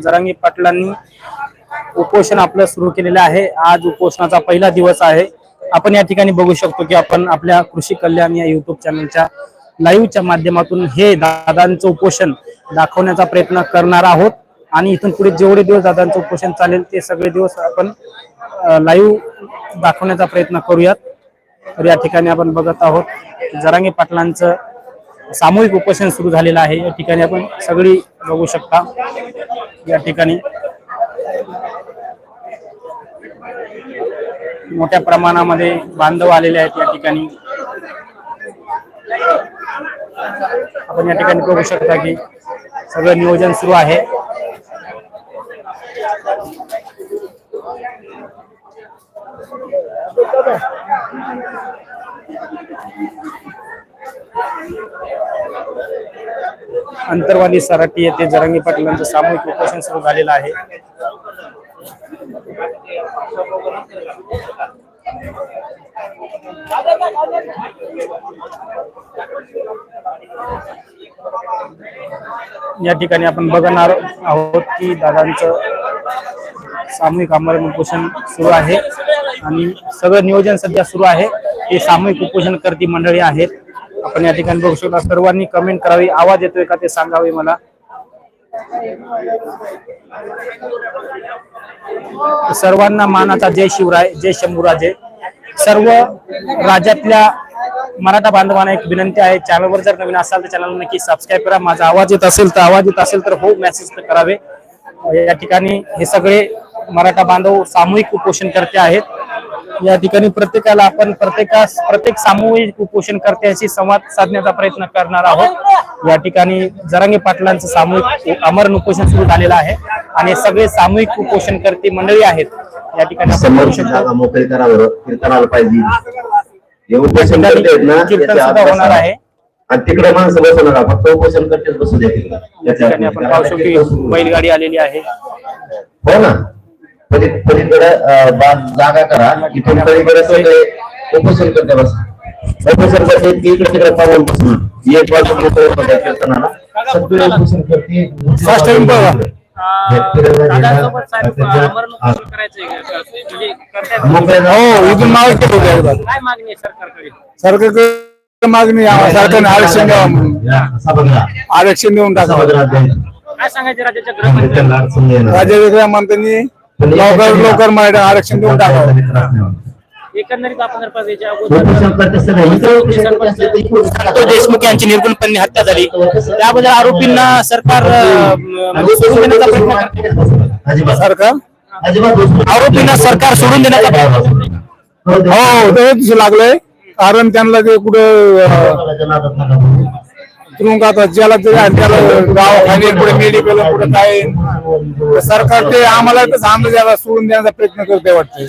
जरांगी पाटलांनी उपोषण आपलं सुरू केलेलं आहे. आज उपोषणाचा पहिला दिवस आहे. आपण या ठिकाणी बघू शकतो की आपण आपल्या कृषी कल्याण या युट्यूब चॅनलच्या लाईव्हच्या माध्यमातून हे दादांचं उपोषण दाखवण्याचा प्रयत्न करणार आहोत. आणि इथून पुढे जेवढे दिवस दादांचं उपोषण चालेल ते सगळे दिवस आपण लाईव्ह दाखवण्याचा प्रयत्न करूयात. तर या ठिकाणी आपण बघत आहोत जरांगी पाटलांचं सामूहिक उपोषण सुरू झालेलं आहे. या ठिकाणी आपण सगळी बघू शकता. या ठिकाणी मोठ्या प्रमाणामध्ये बांधव आलेले आहेत या ठिकाणी. आपण या ठिकाणी बघू शकता की सगळं नियोजन सुरू आहे. अंतरवाली सराटी येथे जरंगी पाटलांचं सामूहिक उपोषण सुरू झालेलं आहे. या ठिकाणी आपण बघणार आहोत की दादांचं सामूहिक आमरण उपोषण सुरू आहे आणि सगळं नियोजन सध्या सुरू आहे. हे सामूहिक उपोषण करती मंडळी आहेत. आपण या ठिकाणी बघू शकता सर्वांनी कमेंट करावी आवाज येतोय का ते सांगावे मला. सर्वांना मानाचा जय शिवराय जय शंभूराजे. सर्व राज्यातल्या मराठा बांधवांना एक विनंती आहे चॅनलवर जर नवीन असाल तर चॅनलला नक्की सबस्क्राईब करा. माझा आवाज येत असेल तर आवाज येत असेल तर हो मेसेज करावे. या ठिकाणी हे सगळे मराठा बांधव सामूहिक उपोषण करते आहेत. या ठिकाणी प्रत्येकाला आपण प्रत्येकास प्रत्येक सामूहिक उपोषण करत्याशी संवाद साधण्याचा प्रयत्न करणार आहोत. या ठिकाणी जरांगे पाटलांचं सामूहिक अमरण उपोषण सुरू झालेलं आहे आणि सगळे सामूहिक उपोषण करते मंडळी आहेत. या ठिकाणी करते कीर्तन सुद्धा होणार आहे. आणि तिकडे माणसं बसवणार आपण उपोषण बसू द्या आपण पाहू शकतो की बैलगाडी आलेली आहे. हो ना. पलीकडे जागा करा. इथून पलीकडे सगळे उपोषण करते बस. उपोषण करते की इकडे तिकडे पाहून बसून एक बाजू कीर्तनाला. सगळे उपोषण करते. बघा. म्हणजे हो सरकारकडे? मागणी आहे, सरकारने आरक्षण द्यावं आरक्षण देऊन सांगायचे राज्याच्या गृहमंत्री लवकर लवकर मराठा आरक्षण देऊन टाकावं. एकंदरीत आपण जर पाहिजे अगोदर देशमुख यांची निर्गुणपणे हत्या झाली. त्याबद्दल आरोपींना सरकार सोडून देण्याचा प्रयत्न सरकार? आरोपींना सरकार सोडून देण्याचा प्रयत्न करते. हो तेच लागलंय. कारण त्यांना ते कुठं. तुरुंगात ज्याला तरी त्याला दवाखाने कुठे मेडिकल कुठे काय सरकार ते आम्हाला तर त्याला सोडून देण्याचा प्रयत्न करते वाटते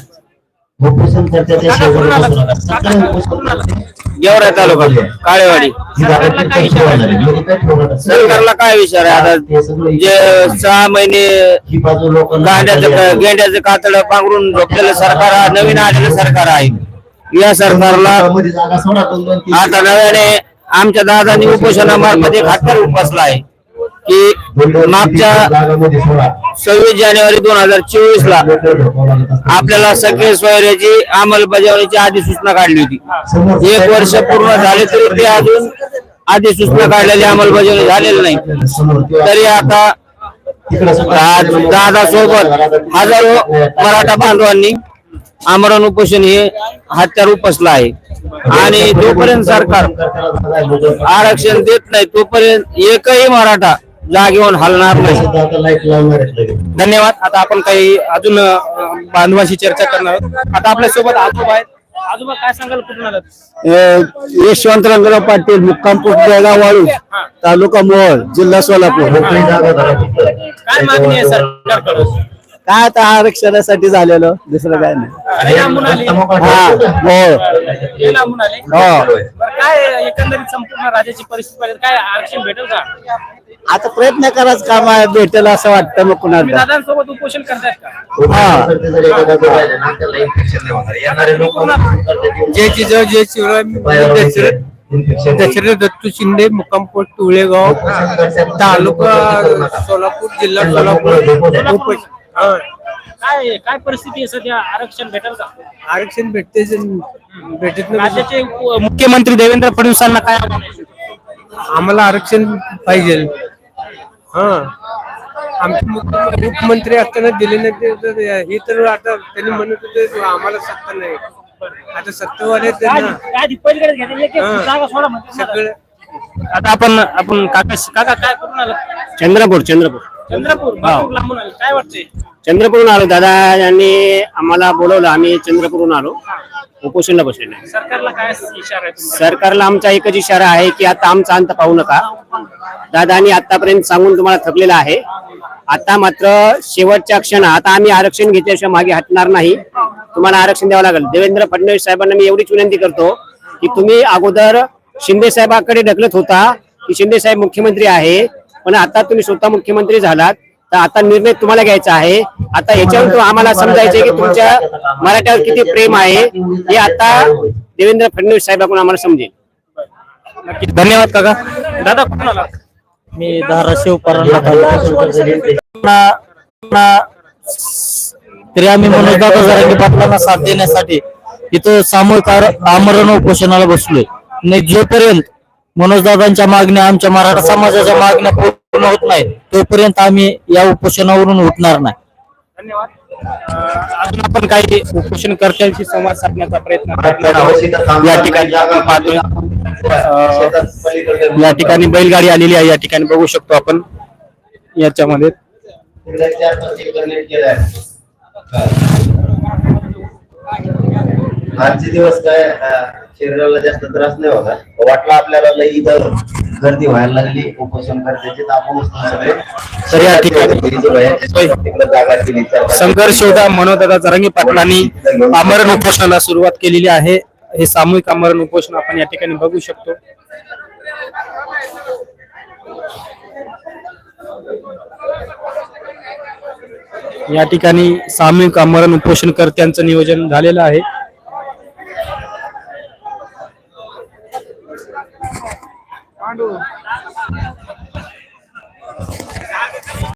उपोषण करते ते शेवटी बसू नका. सगळे उपोषण करते. गेवराई तालुका काळेवाडी. ही जागा आहे. काय ठेवणार? सरकारला काय विचार आहे? आता जे सहा महिने ही बाजू लोकांना गांड्याचं गेंड्याचं कातड पांघरून झोपलेलं सरकार हा नवीन आलेलं सरकार आहे. या सरकारला मध्ये जागा सोडा दोन दोन तीन आता नव्याने आमच्या दादांनी उपोषणामार्फत एक हातकर उपसला आहे. की मागच्या सव्वीस जानेवारी दोन हजार चोवीस ला आपल्याला सगळे सोयऱ्याची अंमलबजावणीची अधिसूचना काढली होती. एक वर्ष पूर्ण झाले तरी ते अजून अधिसूचना काढलेली अंमलबजावणी झालेली नाही. तरी आता दादा सोबत हजारो मराठा बांधवांनी आमरण उपोषण हे हत्यार उपसलं आहे. आणि जोपर्यंत सरकार आरक्षण देत नाही तोपर्यंत एकही मराठा जागेवर हलणार नाही. धन्यवाद. आता आपण काही अजून बांधवाशी चर्चा करणार आहोत. आता आपल्यासोबत आजोबा आहेत. आजोबा काय सांगाल कुठून आलात? यशवंतराव पाटील मुक्कामपूर बेळगाव वाळू तालुका मोहोळ जिल्हा सोलापूर. जागा. काय मागणी आहे सरकारकडून? काय आता आरक्षणासाठी झालेलं दुसरं काय नाही. लांबून आली. हा. हो. हे लांबून आले. हो. बरं, काय एकंदरीत संपूर्ण राज्याची परिस्थिती पाहिजे? काय आरक्षण भेटेल का? आता प्रयत्न करायचं काम आहे भेटेल असं वाटतं मग तुम्ही कुणाला दादांसोबत उपोषण करतायत का? जय जिजाऊ जय शिवराय दशरथ दत्तू शिंदे मुक्काम पोस्ट तुळेगाव तालुका सोलापूर जिल्हा सोलापूर उप-. काय काय परिस्थिती आहे सध्या? आरक्षण भेटेल का? आरक्षण भेटते भेटत नाही. राज्याचे मुख्यमंत्री देवेंद्र फडणवीसांना काय आव्हान आहे? आम्हाला आरक्षण पाहिजे. हा. आमचे मुख्य- उपमंत्री असताना दिले नाही ते तर हे तर आता त्यांनी म्हणत होते आम्हाला सत्ता नाही. आता सत्तावाले काय त्यांना. काय आधी पलीकडे घ्या, एक- एक हा. जागा सोडा म्हणते मला. सगळं. आता आपण आपण काका काका काय करून आला? चंद्रपूर चंद्रपूर. चंद्रपूर भरपूर लांबून आले. काय वाटतंय? चंद्रपूरहून आलो. दादा यांनी आम्हाला बोलवलं. आम्ही चंद्रपूरहून आलो. उपोषणला बसलेलो आहे. सरकारला काय इशारा आहे तुमचा? सरकारला आमचा एकच इशारा आहे की आता आमचा अंत पाहू नका. दादानी आतापर्यंत सांगून तुम्हाला थकलेला आहे. आता मात्र शेवटच्या क्षण आता आम्ही आरक्षण घेतल्याशिवाय मागे हटणार नाही. तुम्हाला आरक्षण द्यावं लागेल. देवेंद्र फडणवीस साहेबांना मी एवढीच विनंती करतो की तुम्ही अगोदर शिंदे साहेबांकडे ढकलत होता. की शिंदे साहेब मुख्यमंत्री आहे. पण आता तुम्ही स्वतः मुख्यमंत्री झालात. तर आता निर्णय तुम्हाला घ्यायचा आहे. आता याच्यावर तो आम्हाला समजायचे की तुमच्या मराठ्यावर किती प्रेम आहे हे आता देवेंद्र फडणवीस साहेबांकडून आम्हाला समजेल. धन्यवाद काका. दादा मी धाराशिव तरी आम्ही मनोजदादा जरांगे पाटलांना साथ देण्यासाठी इथं सामूहिक आमरण उपोषणाला बसलोय. आणि जोपर्यंत मनोजदादांच्या मागण्या आमच्या मराठा समाजाच्या मागण्या पूर्ण होत नाहीत तोपर्यंत आम्ही या उपोषणावरून उठणार नाही. धन्यवाद. अजून आपण काही उपोषण कर्त्यांशी संवाद साधण्याचा प्रयत्न करणार या ठिकाणी आपण पाहतोय. अं, या ठिकाणी बैलगाडी आलेली आहे या ठिकाणी बघू शकतो आपण. याच्यामध्ये. आजचे दिवस काय शरीराला जास्त त्रास नाही होता वाटलं आपल्याला लई गर्दी व्हायला लागली. उपोषण करण्याची सगळे. या ठिकाणी संघर्ष मनोदादा जरांगी पाटलांनी आमरण उपोषणाला सुरुवात केलेली आहे. हे सामूहिक आमरण उपोषण आपण या ठिकाणी बघू शकतो. या ठिकाणी सामूहिक आमरण उपोषण कर्त्यांचं नियोजन झालेलं आहे. do